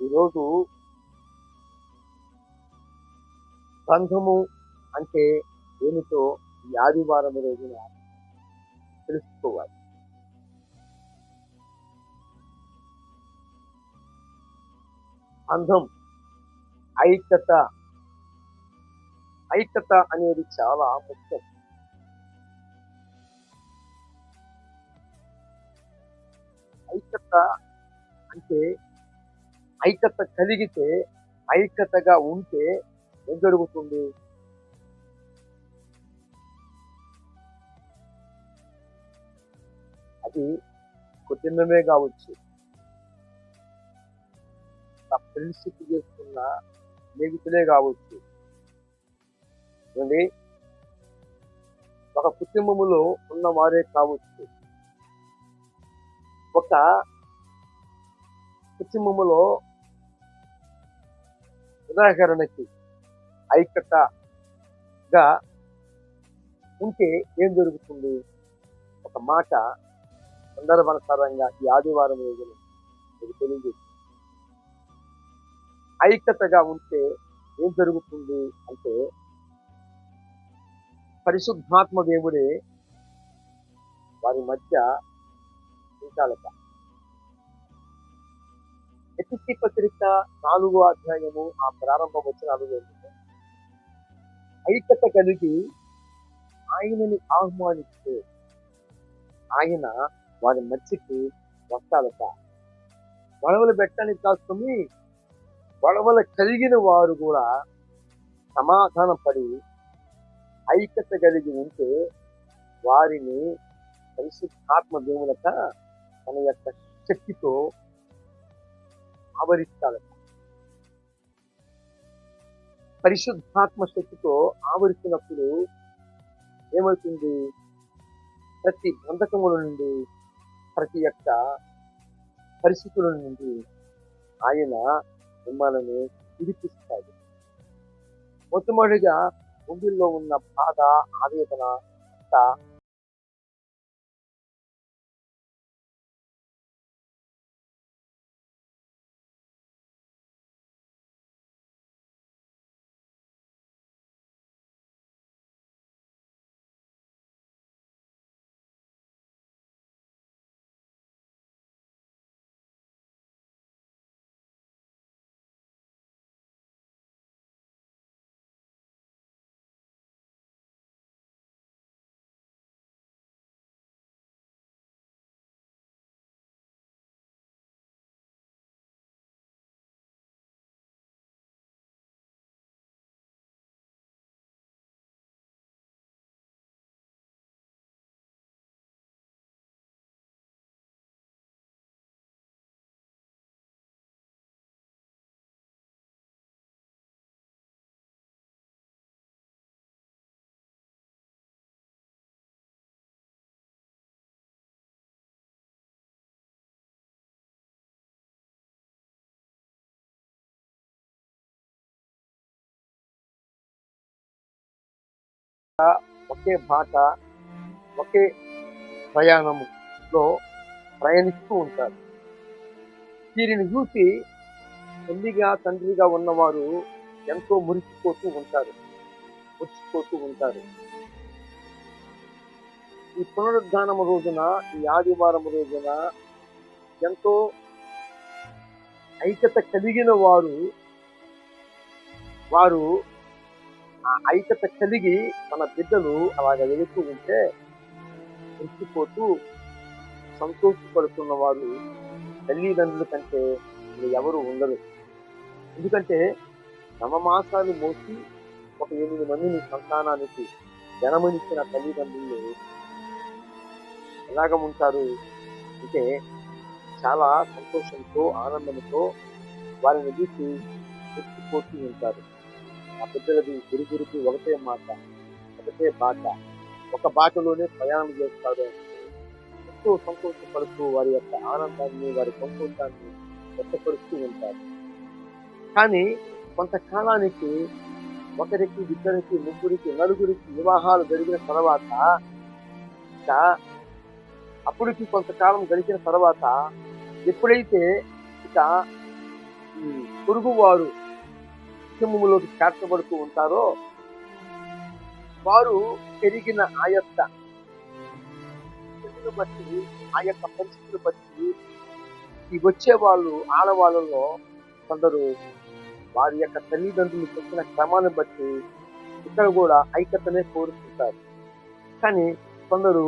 ఈరోజు బంధము అంటే ఏమిటో ఈ ఆదివారం రోజున తెలుసుకోవాలి. అంధం ఐక్యత ఐక్యత అనేది చాలా ముఖ్యం. ఐక్యత అంటే ఐక్యత కలిగితే ఐక్యతగా ఉంటే ఏం జరుగుతుంది? అది కుటుంబమే కావచ్చు. ఫ్రెండ్షిప్ చేసుకున్న స్నేహితులే కావచ్చు. ఏమండి? ఒక కుటుంబములో ఉన్న వారే కావచ్చు. ఒక కుటుంబములో ఉదాహరణకి ఐక్యతగా ఉంటే ఏం జరుగుతుంది? ఒక మాట సందర్భానుసారంగా ఈ ఆదివారం రోజున మీకు తెలియజేస్తుంది. ఐక్యతగా ఉంటే ఏం జరుగుతుంది అంటే పరిశుద్ధాత్మ దేవుడే వారి మధ్య ఉంచాలట. ఎపిసి పత్రిక నాలుగో అధ్యాయము ఆ ప్రారంభ వచ్చిన ఐక్యత కలిగి ఆయనని ఆహ్వానిస్తే ఆయన వారి మధ్యకి వస్తాడట. గొడవలు పెట్టడానికి కాస్తుంది గొడవలు కలిగిన వారు కూడా సమాధానం పడి ఐక్యత కలిగి ఉంటే వారిని పరిశుద్ధాత్మ దేవులక తన యొక్క శక్తితో ఆవరిస్తాడట. పరిశుద్ధాత్మ శక్తితో ఆవరిస్తున్నప్పుడు ఏమవుతుంది? ప్రతి బంధకముల నుండి ప్రతి యొక్క పరిస్థితుల నుండి ఆయన మిమ్మల్ని విడిపిస్తాడు. మొట్టమొదటిగా గుండెల్లో ఉన్న బాధ ఆవేదన ఒకే బాట ఒకే ప్రయాణంలో ప్రయాణిస్తూ ఉంటారు. వీరిని చూసి తల్లిగా తండ్రిగా ఉన్నవారు ఎంతో మురిసిపోతూ ఉంటారు మురిసిపోతూ ఉంటారు. ఈ పునరుద్ధానం రోజున ఈ ఆదివారం రోజున ఎంతో ఐక్యత కలిగిన వారు వారు ఆ ఐక్యత కలిగి మన బిడ్డలు అలాగ వెళుతూ ఉంటే మృతిపోతూ సంతోషపడుతున్న వారు తల్లిదండ్రుల కంటే ఎవరు ఉండరు. ఎందుకంటే నవమాసాలు మోసి ఒక ఎనిమిది మందిని సంతానానికి జనమనిచ్చిన తల్లిదండ్రులు ఎలాగ ఉంటారు అంటే చాలా సంతోషంతో ఆనందంతో వారిని చూసి మురిసిపోతూ ఉంటారు. ఆ బిడ్డలది గురి గురికి ఒకటే మాట ఒకటే బాట. ఒక బాటలోనే ప్రయాణం చేస్తారు ఎంతో సంతోషపడుతూ వారి యొక్క ఆనందాన్ని వారి సంతోషాన్ని వ్యక్తపరుస్తూ ఉంటారు కానీ కొంతకాలానికి ఒకరికి ఇద్దరికి ముగ్గురికి నలుగురికి వివాహాలు జరిగిన తర్వాత ఇక అప్పటికి కొంతకాలం గడిచిన తర్వాత ఎప్పుడైతే ఇక ఈ పొరుగువారు కుటుంబంలోకి చేర్చబడుతూ ఉంటారో వారు పెరిగిన ఆ యొక్క బట్టి ఆ యొక్క పరిస్థితిని బట్టి ఈ వచ్చే వాళ్ళు ఆడవాళ్ళలో కొందరు వారి యొక్క తల్లిదండ్రులు చెప్పిన క్రమాన్ని బట్టి ఇక్కడ కూడా ఐక్యతనే కోరుకుంటారు. కానీ కొందరు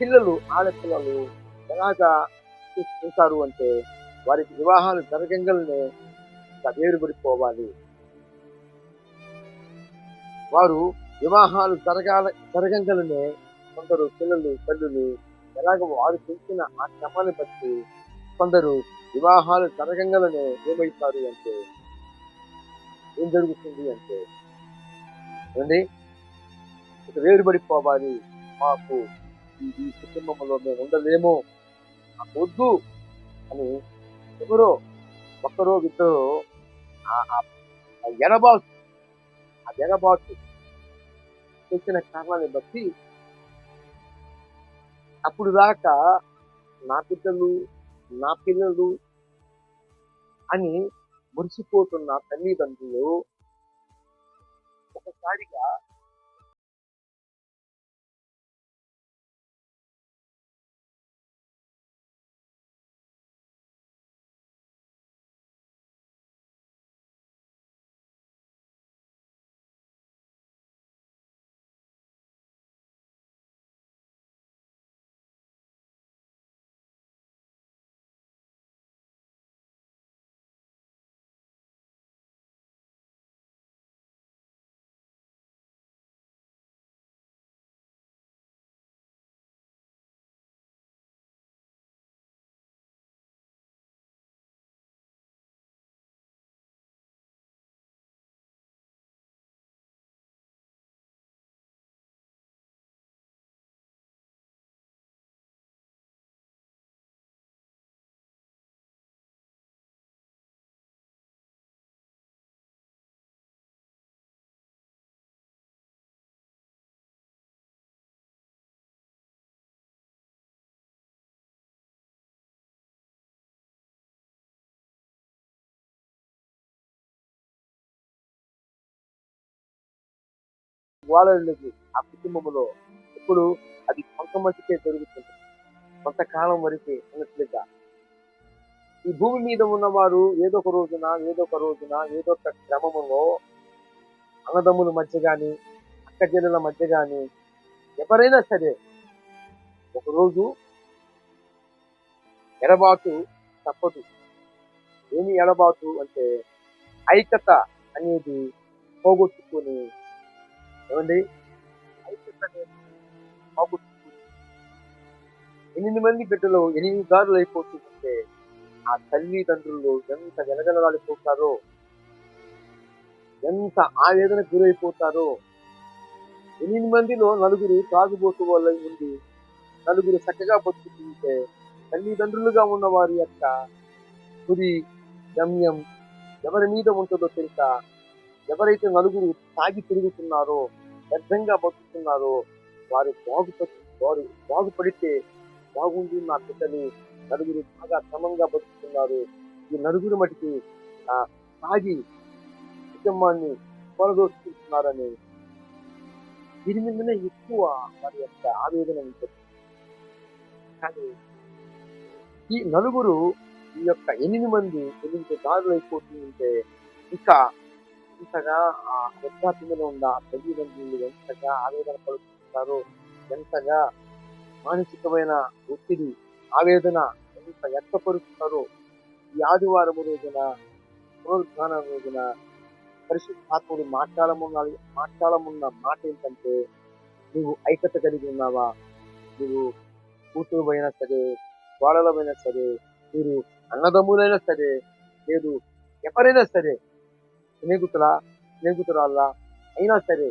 పిల్లలు ఆడపిల్లలు ఎలాగా చూస్తారు అంటే వారికి వివాహాలు జరగంగానే వేరుపడిపోవాలి వారు వివాహాలు జరగాల జరగంగానే కొందరు పిల్లలు తల్లులు ఎలాగ వారు పెంచిన ఆ క్రమాన్ని బట్టి కొందరు వివాహాలు జరగంగానే ఏమవుతారు అంటే ఏం జరుగుతుంది అంటే ఏమండి? ఇక వేరుపడిపోవాలి మాకు ఈ కుటుంబంలో మేము ఉండలేము. మాకు వద్దు అని ఎవరో ఒక్కరో ఇద్దరు ఆ- జగబాటు ఆ కారణాన్ని బట్టి అప్పుడు దాకా నా బిడ్డలు నా పిల్లలు అని మురిసిపోతున్న తల్లిదండ్రులు ఒకసారిగా వాళ్ళకి ఆ కుటుంబంలో ఇప్పుడు అది కొంతమందికే జరుగుతుంది. కొంతకాలం వరకే అన్నట్లుగా ఈ భూమి మీద ఉన్నవారు ఏదో ఒక రోజున ఏదో ఒక రోజున ఏదో ఒక క్రమములో అన్నదమ్ముల మధ్య కానీ అక్క చెల్లెల మధ్య కానీ ఎవరైనా సరే ఒకరోజు ఎడబాటు తప్పదు. ఏమి ఎడబాటు అంటే ఐక్యత అనేది పోగొట్టుకొని ఏమండి? మాకు ఎనిమిది మంది బిడ్డలు ఎనిమిది దారులు అయిపోతుంటే ఆ తల్లిదండ్రులు ఎంత వెలగలగాలిపోతారో ఎంత ఆవేదన గురైపోతారో ఎనిమిది మందిలో నలుగురు తాగుబోతు వాళ్ళ ఉండి నలుగురు చక్కగా బతుకుతుంటే తల్లిదండ్రులుగా ఉన్న వారి యొక్క తుది గమ్యం ఎవరి మీద ఉంటుందో తెలుసా? ఎవరైతే నలుగురు తాగి తిరుగుతున్నారో వ్యర్థంగా బతుకుతున్నారో. వారు బాగుపడి వారు బాగుపడితే బాగుంది నా పిల్లలు నలుగురు బాగా క్రమంగా బతుకుతున్నారు. ఈ నలుగురు మటుకి ఆ తాగి కుటుంబాన్ని కొనదోసుకుంటున్నారని దీని మీదనే ఎక్కువ వారి యొక్క ఆవేదన ఉంటుంది. కానీ ఈ నలుగురు ఈ యొక్క ఎనిమిది మంది ఎనిమిది దారులు అయిపోతుంటే ఇంకా ఎంతగా ఆ వృద్ధాప్యంలో ఉన్న తల్లిదండ్రులు ఎంతగా ఆవేదన పడుతుంటారో ఎంతగా మానసికమైన ఒత్తిడి ఆవేదన ఎంత వ్యక్తపరుస్తారో ఈ ఆదివారం రోజున పునరుద్ధాన రోజున పరిశుద్ధాత్ముడు మాట్లాడమున్న మాట్లాడమున్న మాట ఏంటంటే నువ్వు ఐక్యత కలిగి ఉన్నావా? నువ్వు కూతురు అయినా సరే కోడలమైనా సరే మీరు అన్నదమ్ములైనా సరే లేదు ఎవరైనా సరే స్నేహితుల స్నేహితురాళ్ళ అయినా సరే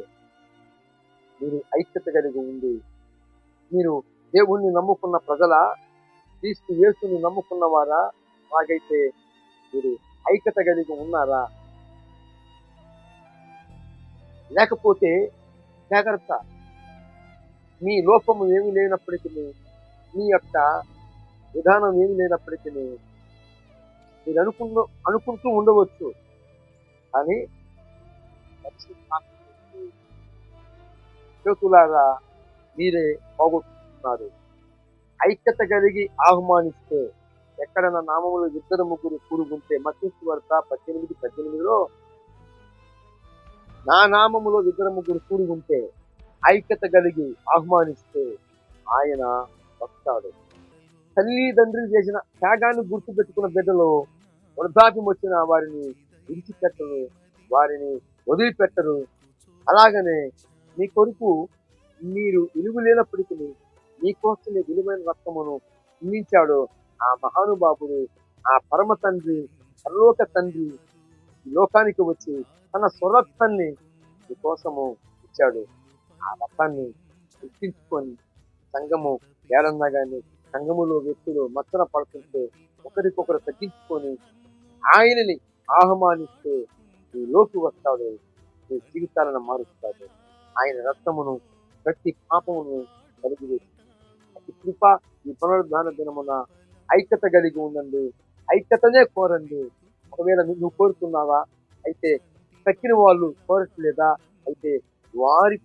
మీరు ఐక్యత కలిగి ఉంది మీరు దేవుణ్ణి నమ్ముకున్న ప్రజల క్రీస్తు యేసుని నమ్ముకున్న వారా మాకైతే మీరు ఐక్యత కలిగి ఉన్నారా? లేకపోతే జాగ్రత్త. మీ లోపము ఏమి లేనప్పటికీ మీ యొక్క విధానం ఏమి లేనప్పటికీ మీరు అనుకున్న అనుకుంటూ ఉండవచ్చు. కానీ చేతులారా మీరే పోగొట్టుకుంటున్నారు ఐక్యత కలిగి ఆహ్వానిస్తే ఎక్కడ నా నామములు ఇద్దరు ముగ్గురు కూరుకుంటే మత్స్సు వార్త పద్దెనిమిది పద్దెనిమిదిలో నా నామములో ఇద్దరు ముగ్గురు కూడుకుంటే ఐక్యత కలిగి ఆహ్వానిస్తే ఆయన వస్తాడు. తల్లిదండ్రులు చేసిన త్యాగాన్ని గుర్తు పెట్టుకున్న బిడ్డలు వృద్ధాప్యం వచ్చిన వారిని విడిచిపెట్టరు వారిని వదిలిపెట్టరు. అలాగనే మీ కొరకు మీరు విలువ లేనప్పటికీ మీకోసమే విలువైన రక్తమును అందించాడు ఆ మహానుభావుడు. ఆ పరమ తండ్రి పరలోక తండ్రి లోకానికి వచ్చి తన స్వరక్తాన్ని మీకోసము ఇచ్చాడు. ఆ రక్తాన్ని గుర్తించుకొని సంఘము ఏడన్నా కానీ సంఘములో వ్యక్తులు మచ్చన పడుతుంటే ఒకరికొకరు తగ్గించుకొని ఆయనని ఆహ్వానిస్తే ఈ లోకి వస్తాడు నీ జీవితాలను మారుస్తాడు. ఆయన రక్తమును ప్రతి పాపమును కలిగి ప్రతి కృప ఈ పునరుద్ధాన దినమున ఐక్యత కలిగి ఉండండి. ఐక్యతనే కోరండి. ఒకవేళ నువ్వు కోరుతున్నావా అయితే తక్కిన వాళ్ళు కోరట్లేదా? అయితే వారి